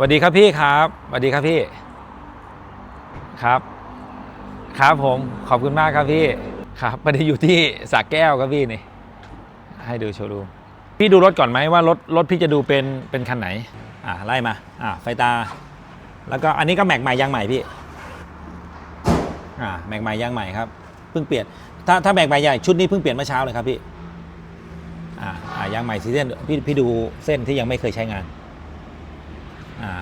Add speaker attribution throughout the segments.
Speaker 1: สวัสดีครับพี่ครับสวัสดีครับพี่ครับ ครับผมขอบคุณมากครับพี่ครับไม่ได้อยู่ที่สระแก้วครับพี่นี่ ให้ดูโชว์รูมพี่ดูรถก่อนไหมว่ารถรถพี่จะดูเป็นเป็นคันไหน อ่าไล่มา อ่าไฟตา แล้วก็อันนี้ก็แม็กใหม่ยางใหม่พี่ อ่าแม็กใหม่ยางใหม่ครับเพิ่งเปลี่ยนถ้าถ้าแม็กใหม่ใหญ่ชุดนี้เพิ่งเปลี่ยนเมื่อเช้าเลยครับพี่ อ่าอ่ายางใหม่สีเส้นพี่พี่ดูเส้นที่ยังไม่เคยใช้งาน อ่า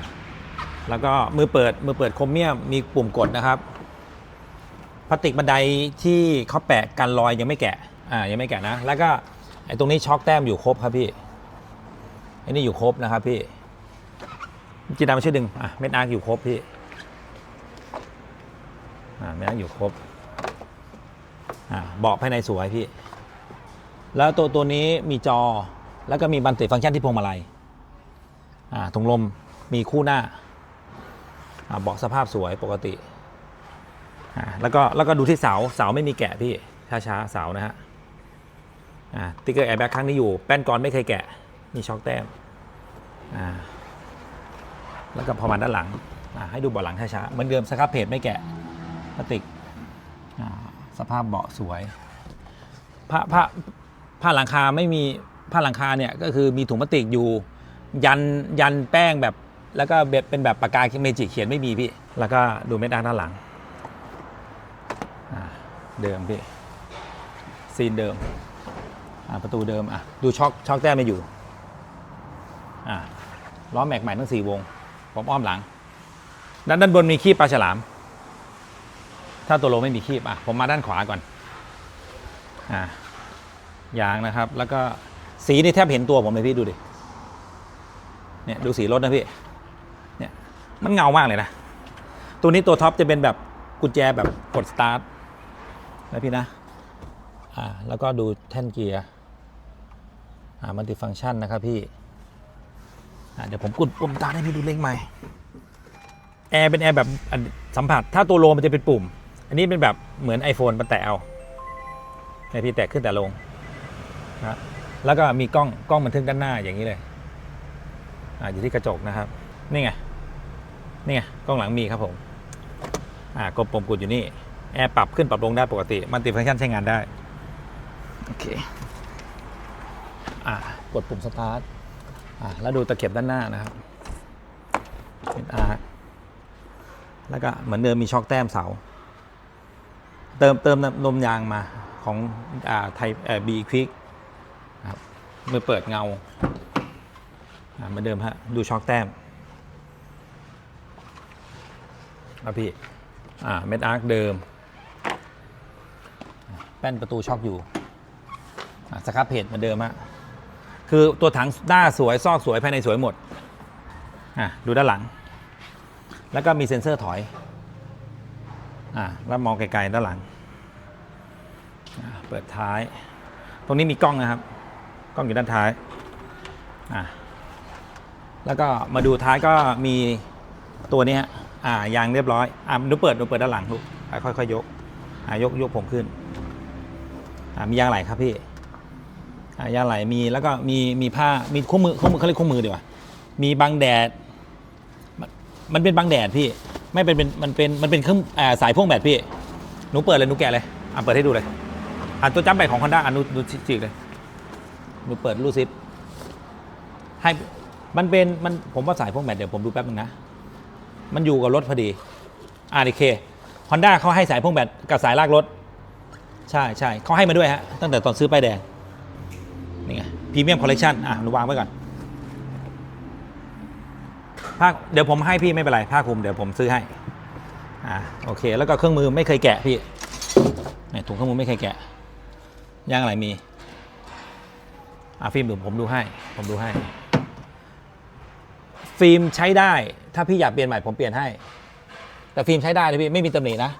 Speaker 1: แล้วก็มือเปิดมือเปิดโครเมียมมีปุ่มกดนะครับพลาสติกบันไดที่เขาแปะกันรอยยังไม่แกะอ่ายังไม่แกะนะ แล้วก็ไอ้ตรงนี้ช็อคแต้มอยู่ครบครับพี่ไอ้นี่อยู่ครบนะครับพี่จีดามาช่วยดึงอะเม็ดอาร์อยู่ครบพี่อ่าเม็ดอาร์อยู่ครบอ่าเบาะภายในสวยพี่ แล้วตัวตัวนี้มีจอแล้วก็มีบันเติฟังก์ชันที่พวงมาลัยอ่าถุงลม มีคู่หน้าอ่าเบาะสภาพสวยปกติ แล้วก็แล้วก็ดูที่เสาเสาไม่มีแกะพี่ช้าๆเสานะฮะติ๊กเกอร์แอร์แบ็กครั้งนี้อยู่ แป้นกรอนไม่เคยแกะมีช็อคแต้มแล้วก็พอมาด้านหลังให้ดูเบาะหลังช้าๆเหมือนเดิมสครับเพจไม่แกะพลาสติกสภาพเบาะสวยผ้าผ้าผ้าหลังคาไม่มีผ้าหลังคาเนี่ยก็คือมีถุงพลาสติกอยู่ ยันยันแป้งแบบ แล้วก็เป็นแบบปากกาเมจิเขียนไม่มีพี่ แล้วก็ดูเม็ดด้านด้านหลัง เดิมพี่ ซีนเดิม ประตูเดิมอะดูช็อคช็อคแต้มไม่อยู่อ่าล้อแม็กใหม่ทั้งสี่วง ผมอ้อมหลัง ด้านด้านบนมีคีบปลาฉลาม ถ้าตัวโลไม่มีคีบอะผมมาด้านขวาก่อนอ่ายางนะครับ แล้วก็สีนี่แทบเห็นตัวผมเลยพี่ดูดิ เนี่ยดูสีรถนะพี่ มันเงามากเลยนะ ตัวนี้ตัวท็อปจะเป็นแบบกุญแจแบบกดสตาร์ทนะพี่นะ อ่า แล้วก็ดูแท่นเกียร์ อ่า มัลติฟังก์ชันนะครับพี่ อ่า เดี๋ยวผมกดปุ่มตาร์ให้พี่ดูเล็งใหม่ แอร์เป็นแอร์แบบสัมผัส ถ้าตัวโลมันจะเป็นปุ่ม อันนี้เป็นแบบเหมือน iPhone มันแตะเอาให้พี่แตะขึ้นแต่ลงนะแล้วก็มีกล้องกล้องบันทึกด้านหน้าอย่างนี้เลย อ่า อยู่ที่กระจกนะครับ นี่ไง นี่ไงกล้องหลังมีครับผมอ่ากดปุ่มกดอยู่นี่แอร์ปรับขึ้นปรับลงได้ปกติมันติฟังก์ชันใช้งานได้โอเคอ่ากดปุ่มสตาร์ทอ่าแล้วดูตะเข็บด้านหน้านะครับเป็นอาร์แล้วก็เหมือนเดิมมีช็อคแต้มเสา เติมเติมนมยางมาของอ่าไทยเอ่อบีควิกครับมือเปิดเงาอ่าเหมือนเดิมฮะดูช็อคแต้ม ครับพี่ อ่า เม็ดอาร์คเดิม แป้นประตูช็อคอยู่สครับเพจเหมือนเดิมฮะคือตัวถังหน้าสวยซอกสวยภายในสวยหมด อะ ดูด้านหลัง แล้วก็มีเซ็นเซอร์ถอย อ่าแล้วมองไกลๆด้านหลัง เปิดท้าย ตรงนี้มีกล้องนะครับ กล้องอยู่ด้านท้าย อ่าแล้วก็มาดูท้ายก็มีตัวนี้ฮะ อ่ายางเรียบร้อยอ่าดูเปิดดูเปิดด้านหลังลูกอะค่อยๆยกอ่ายกยกผมขึ้นอ่ามียางไหลครับพี่อ่ายางไหลมีแล้วก็มีมีผ้ามีคู่มือคู่มือเขาเรียกคู่มือดีกว่ามีบังแดด มันเป็นบังแดดพี่ไม่เป็นเป็นมันเป็นมันเป็นเครื่องอ่าสายพ่วงแบตพี่หนูเปิดเลยหนูแกะเลยอ่าเปิดให้ดูเลยอ่าตัวจัมแบตของ Honda อ่าหนูดูจีกเลยหนูเปิดรูซิปให้มันเป็นมันผมว่าสายพ่วงแบตเดี๋ยวผมดูแป๊บนึงนะ มันอยู่กับรถพอดีอ่าโอเคฮอนด้าเขาให้สายพ่วงแบตกับสายลากรถ ใช่ใช่เขาให้มาด้วยฮะ ตั้งแต่ตอนซื้อป้ายแดง นี่ไงพรีเมียมคอลเลคชันอะหนูวางไว้ก่อนภาคเดี๋ยวผมให้พี่ไม่เป็นไรภาคภูมิเดี๋ยวผมซื้อให้ อ่าโอเค แล้วก็เครื่องมือไม่เคยแกะพี่นี่ถุงเครื่องมือไม่เคยแกะย่างอะไรมี อ่าฟิล์มเดี๋ยวผมดูให้ ผมดูให้ ฟิล์มใช้ได้ ถ้าพี่อยากเปลี่ยนใหม่ผมเปลี่ยนให้ แต่ฟิล์มใช้ได้เลยพี่ไม่มีตำหนินะ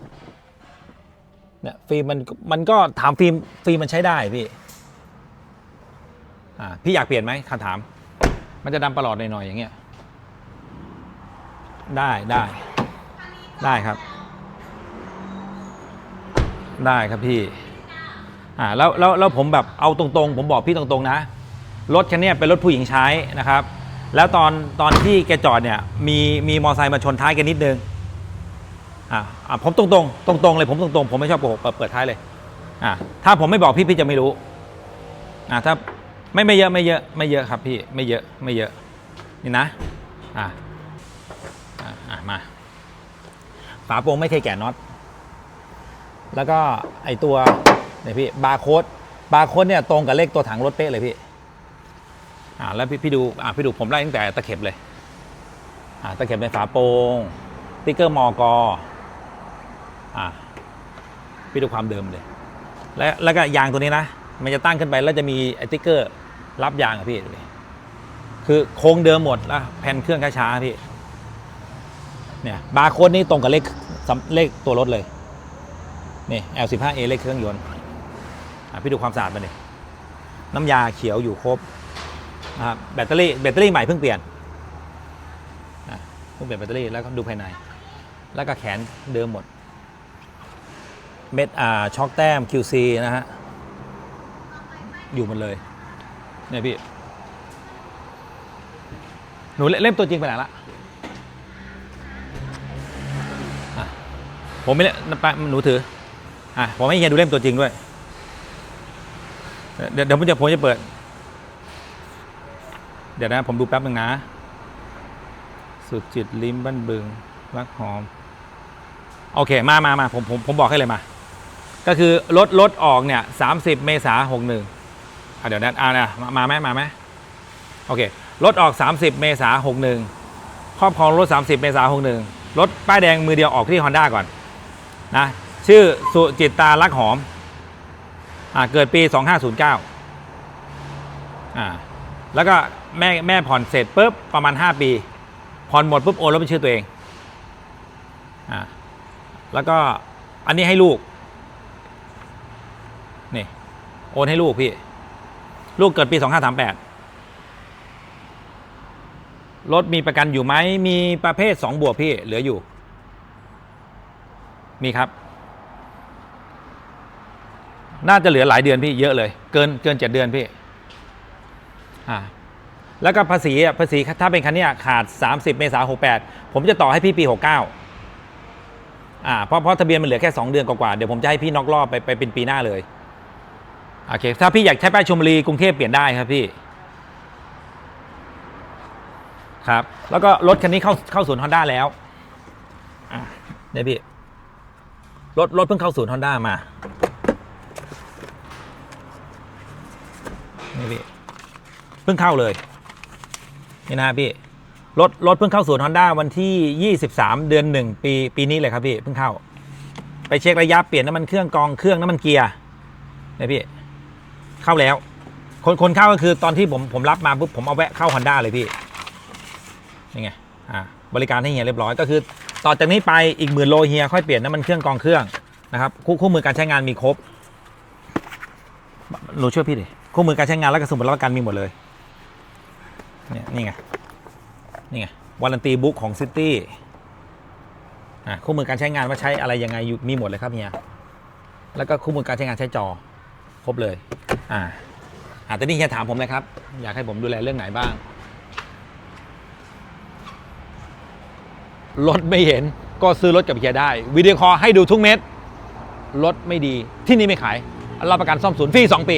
Speaker 1: เนี่ยฟิล์มมันมันก็ถามฟิล์มฟิล์มมันใช้ได้พี่อ่าพี่อยากเปลี่ยนไหมคำถาม มันจะดำประหลอดหน่อยๆอย่างเงี้ยได้ได้ได้ครับ ได้ครับพี่อ่าแล้วแล้วแล้วผมแบบเอาตรงๆ ผมบอกพี่ตรงๆนะรถคันนี้เป็นรถผู้หญิงใช้นะครับ แล้วตอนตอนที่แกจอดเนี่ย มีมีมอเตอร์ไซค์มาชนท้ายแกนิดนึงอ่าอ่าผมตรงตรงตรงตรงๆเลยผมตรงตรงๆผมไม่ชอบโกหกเปิดเปิดท้ายเลยอ่าถ้าผมไม่บอกพี่พี่จะไม่รู้อ่าถ้าไม่ไม่เยอะไม่เยอะไม่เยอะครับพี่ไม่เยอะไม่เยอะนี่นะอ่าอ่าอ่ามาฝาโปรงไม่เคยแกะน็อต แล้วก็ไอตัวเนี่ยพี่บาร์โค้ดบาร์โค้ดเนี่ยตรงกับเลขตัวถังรถเป๊ะเลยพี่ อ่าแล้วพี่พี่ดูอ่าพี่ดูผมไล่ตั้งแต่ตะเข็บเลยอ่าตะเข็บเป็นฝาโปรงติ๊กเกอร์มอกอ่าพี่ดูความเดิมเลย และแล้วก็ยางตัวนี้นะ มันจะตั้งขึ้นไปแล้วจะมีไอ้ติ๊กเกอร์รับยางอะพี่ดูดิคือโครงเดิมหมดแล้วแผ่นเครื่องช้าๆพี่เนี่ยบาร์โค้ดนี่ตรงกับเลขสำเลขตัวรถเลยนี่ L15A เลขเครื่องยนต์อะพี่ดูความสะอาดมันดิน้ำยาเขียวอยู่ครบ นะครับแบตเตอรี่แบตเตอรี่ใหม่เพิ่งเปลี่ยนอะเพิ่งเปลี่ยนแบตเตอรี่แล้วก็ดูภายใน แล้วก็แขนเดิมหมด เม็ดอ่าช็อคแต้ม QC นะฮะอยู่หมดเลยเนี่ยพี่หนูเล่มตัวจริงไปไหนละผมไม่เล่นไปหนูถืออะผมให้เฮียดูเล่มตัวจริงด้วย เดี๋ยวเดี๋ยวผมจะผมจะเปิด เดี๋ยวนะ ผมดูแป๊บหนึ่งนะ สุดจิตลิ้มบ้านบึง รักหอม โอเค มามามาผมผมผมบอกให้เลยมา ก็คือรถรถออกเนี่ยสามสิบเมษาหกหนึ่งอะเดี๋ยวนั้นอ่านะมามาไหมมาไหมโอเครถออก 30 เมษาหกหนึ่งครอบครองรถ 30 เมษาหกหนึ่งรถป้ายแดงมือเดียวออกที่ Honda ก่อนนะชื่อสุจิตตาลักหอมอ่าเกิดปี 2509อ่า แล้วก็แม่แม่ผ่อนเสร็จปุ๊บประมาณ 5 ปี ผ่อนหมดปุ๊บโอนรถเป็นชื่อตัวเองอ่าแล้วก็อันนี้ให้ลูกนี่โอนให้ลูกพี่ ลูกเกิดปี2538รถมีประกันอยู่ไหมมีประเภท2บวกพี่เหลืออยู่ มีครับ น่าจะเหลือหลายเดือนพี่เยอะเลย เกินเกินเจ็ดเดือนพี่ อ่าแล้วก็ภาษีอะภาษีถ้าเป็นคันเนี้ยขาด 30 เมษายน68 ผมจะต่อให้พี่ปี 69อ่าเพราะเพราะทะเบียนมันเหลือแค่ 2 เดือนกว่าๆเดี๋ยวผมจะให้พี่นอกรอบไปไปเป็นปีหน้าเลยโอเคถ้าพี่อยากใช้ป้ายชมบุรีกรุงเทพเปลี่ยนได้ครับพี่ครับ แล้วก็รถคันนี้เข้าเข้าศูนย์ฮอนด้าแล้วอะเนี่ยพี่รถรถเพิ่งเข้าศูนย์ฮอนด้ามาเนี่ยพี่ เพิ่งเข้าเลย นี่นะพี่ รถรถเพิ่งเข้าศูนย์ฮอนด้าวันที่ 23 เดือนหนึ่งปีปีนี้เลยครับพี่ เพิ่งเข้า ไปเช็คระยะเปลี่ยนน้ำมันเครื่องกองเครื่องน้ำมันเกียร์เนี่พี่ เข้าแล้ว คนคนเข้าก็คือตอนที่ผมผมรับมาปุ๊บผมเอาแวะเข้าฮอนด้าเลยพี่นี่ไงอ่าบริการให้เฮียเรียบร้อยก็คือ ต่อจากนี้ไปอีกหมื่นโลเฮียค่อยเปลี่ยนน้ำมันเครื่องกองเครื่องนะครับคู่คู่มือการใช้งานมีครบหนูช่วยพี่ดิคู่มือการใช้งานและกระสุนรับประกันมีหมดเลย เนี่ยนี่ไง นี่ไงวารันตีบุ๊กของซิตี้อ่าคู่มือการใช้งานว่าใช้อะไรยังไงมีหมดเลยครับเฮียแล้วก็คู่มือการใช้งานใช้จอครบเลยอ่าอ่าแต่นี่เฮียถามผมเลยครับ อยากให้ผมดูแลเรื่องไหนบ้างรถไม่เห็นก็ซื้อรถกับเฮียได้วิดีโอคอลให้ดูทุกเม็ดรถไม่ดีที่นี่ไม่ขายรับประกันซ่อมศูนย์ฟรี2 ปี